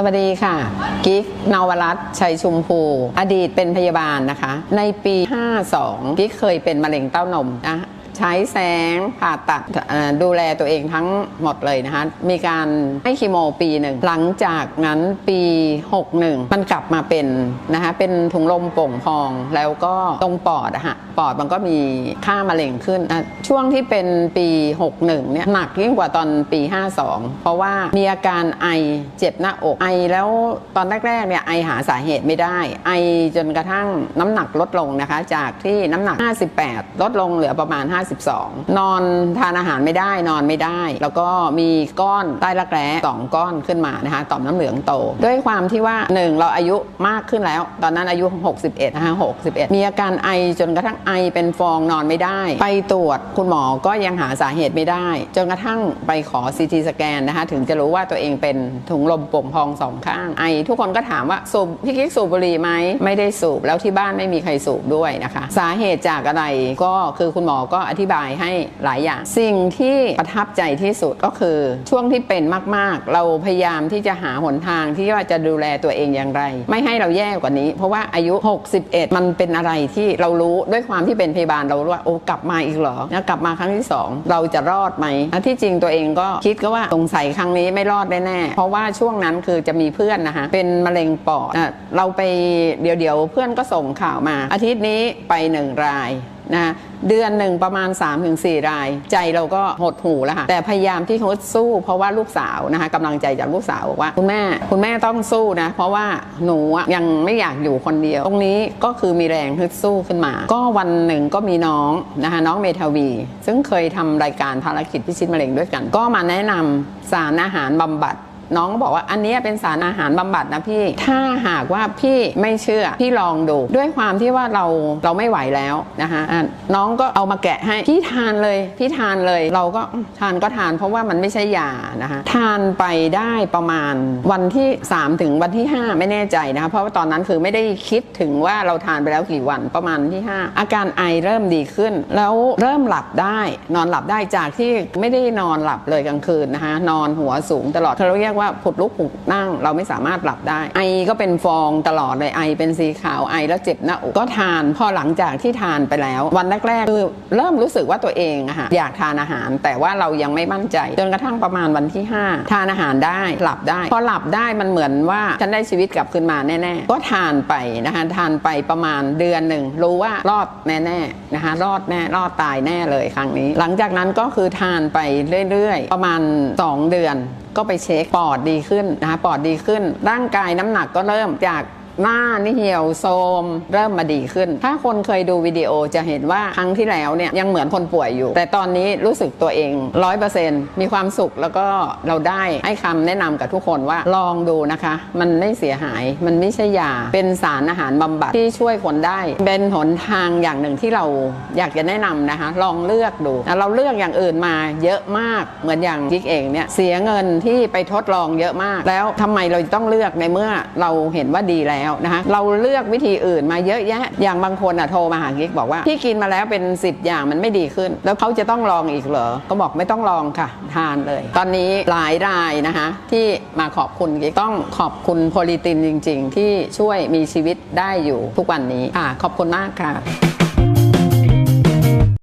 สวัสดีค่ะ กิ๊กนวรัตชัยชุมพู อดีตเป็นพยาบาลนะคะ ในปี 52 กิ๊กเคยเป็นมะเร็งเต้านมนะ ใช้แสงผ่าตัดดูแลตัวเองทั้งหมดเลยนะคะ มีการให้คีโมปีหนึ่ง หลังจากนั้นปี 61 มันกลับมาเป็นนะคะเป็นถุงลมโป่งพองแล้วก็ตรงปอดอะฮะปอดมันก็มีค่ามะเร็งขึ้นอะช่วงที่เป็นปี 61 เนี่ยหนักยิ่งกว่าตอนปี 52 เพราะว่ามีอาการไอเจ็บหน้าอกไอแล้วตอนแรกๆเนี่ยไอหาสาเหตุไม่ได้ ไอจนกระทั่งน้ำหนักลดลงนะคะ จากที่น้ำหนัก 58 ลดลงเหลือประมาณ52 นอนทานอาหารไม่ได้นอนไม่ได้ แล้วก็มีก้อนใต้รักแร้สองก้อนขึ้นมานะคะต่อมน้ำเหลืองโต ด้วยความที่ว่า 1 เราอายุมากขึ้นแล้ว ตอนนั้นอายุ 61นะคะ61 มีอาการไอจนกระทั่งไอเป็นฟองนอนไม่ได้ ไปตรวจคุณหมอก็ยังหาสาเหตุไม่ได้ จนกระทั่งไปขอซีทีสแกนนะคะถึงจะรู้ว่าตัวเองเป็นถุงลมป่งพองสองข้างไอ ทุกคนก็ถามว่าสูบพี่กิ๊กสูบบุหรี่ไหมไม่ได้สูบแล้วที่บ้านไม่มีใครสูบด้วยนะคะ สาเหตุจากอะไรก็คือคุณหมอก็อธิบายให้หลายอย่าง สิ่งที่ประทับใจที่สุดก็คือช่วงที่เป็นมากๆ เราพยายามที่จะหาหนทางที่ว่าจะดูแลตัวเองอย่างไร ไม่ให้เราแย่กว่านี้ เพราะว่าอายุ 61 มันเป็นอะไรที่เรารู้ด้วยความที่เป็นพยาบาลเรารู้ว่าโอ้กลับมาอีกเหรอแล้วกลับมาครั้งที่สองเราจะรอดไหมที่จริงตัวเองก็คิดก็ว่าสงสัยครั้งนี้ไม่รอดแน่ๆเพราะว่าช่วงนั้นคือจะมีเพื่อนนะคะเป็นมะเร็งปอดอะเราไปเดี๋ยวเดี๋ยวๆเพื่อนก็ส่งข่าวมา อาทิตย์นี้ไปหนึ่งรายนะ เดือนหนึ่งประมาณ 3-4 ราย ใจเราก็หดหูแล้วค่ะ แต่พยายามที่เขาสู้เพราะว่าลูกสาวนะคะกำลังใจจากลูกสาวบอกว่า คุณแม่คุณแม่ต้องสู้นะ เพราะว่าหนูอะยังไม่อยากอยู่คนเดียว ตรงนี้ก็คือมีแรงฮึดสู้ขึ้นมา ก็วันหนึ่งก็มีน้องนะคะน้องเมทาวี ซึ่งเคยทำรายการภารกิจพิชิตมะเร็งด้วยกัน ก็มาแนะนำสารอาหารบำบัด น้องก็บอกว่าอันนี้เป็นสารอาหารบำบัดนะพี่ ถ้าหากว่าพี่ไม่เชื่อพี่ลองดูด้วยความที่ว่าเราเราไม่ไหวแล้วนะคะน้องก็เอามาแกะให้พี่ทานเลยพี่ทานเลยเราก็ทานก็ทานเพราะว่ามันไม่ใช่ยานะคะทานไปได้ประมาณวันที่ 3 ถึงวันที่ 5 ไม่แน่ใจนะคะเพราะว่าตอนนั้นคือไม่ได้คิดถึงว่าเราทานไปแล้วกี่วันประมาณที่ 5 อาการไอเริ่มดีขึ้น แล้วเริ่มหลับได้นอนหลับได้จากที่ไม่ได้นอนหลับเลยกลางคืนนะคะนอนหัวสูงตลอดเราเรียกว่าผุดลุกผุดนั่ง เราไม่สามารถหลับได้ ไอก็เป็นฟองตลอดเลยไอเป็นสีขาวไอแล้วเจ็บหน้าอกก็ทานพอหลังจากที่ทานไปแล้ว วันแรกๆคือเริ่มรู้สึกว่าตัวเองอะค่ะอยากทานอาหาร แต่ว่าเรายังไม่มั่นใจ จนกระทั่งประมาณวันที่ 5 ทานอาหารได้หลับได้ พอหลับได้มันเหมือนว่าฉันได้ชีวิตกลับคืนมาแน่ ๆ ก็ทานไปนะคะทานไปประมาณเดือนหนึ่งรู้ว่ารอดแน่ๆนะคะรอดแน่รอดตายแน่เลยครั้งนี้ หลังจากนั้นก็คือทานไปเรื่อยๆ ประมาณ 2 เดือน ก็ไปเช็คปอดดีขึ้นนะคะปอดดีขึ้น ร่างกายน้ำหนักก็เริ่มจาก หน้านี่เหี่ยวโทรมเริ่มมาดีขึ้น ถ้าคนเคยดูวิดีโอจะเห็นว่าครั้งที่แล้วเนี่ยยังเหมือนคนป่วยอยู่ แต่ตอนนี้รู้สึกตัวเองร้อยเปอร์เซ็นต์มีความสุขแล้วก็เราได้ให้คำแนะนำกับทุกคนว่าลองดูนะคะ มันไม่เสียหายมันไม่ใช่ยา เป็นสารอาหารบำบัดที่ช่วยคนได้ เป็นหนทางอย่างหนึ่งที่เราอยากจะแนะนำนะคะ ลองเลือกดูเราเลือกอย่างอื่นมาเยอะมากเหมือนอย่างกิ๊กเองเนี่ยเสียเงินที่ไปทดลองเยอะมาก แล้วทำไมเราต้องเลือกในเมื่อเราเห็นว่าดีแล้วแล้วนะคะเราเลือกวิธีอื่นมาเยอะแยะ อย่างบางคนอะโทรมาหากิ๊กบอกว่าพี่กินมาแล้วเป็น 10 อย่างมันไม่ดีขึ้น แล้วเขาจะต้องลองอีกเหรอ ก็บอกไม่ต้องลองค่ะ ทานเลย ตอนนี้หลายรายนะคะ ที่มาขอบคุณกิ๊กต้องขอบคุณโพลิตินจริง ๆ ที่ช่วยมีชีวิตได้อยู่ทุกวันนี้ค่ะขอบคุณมากค่ะ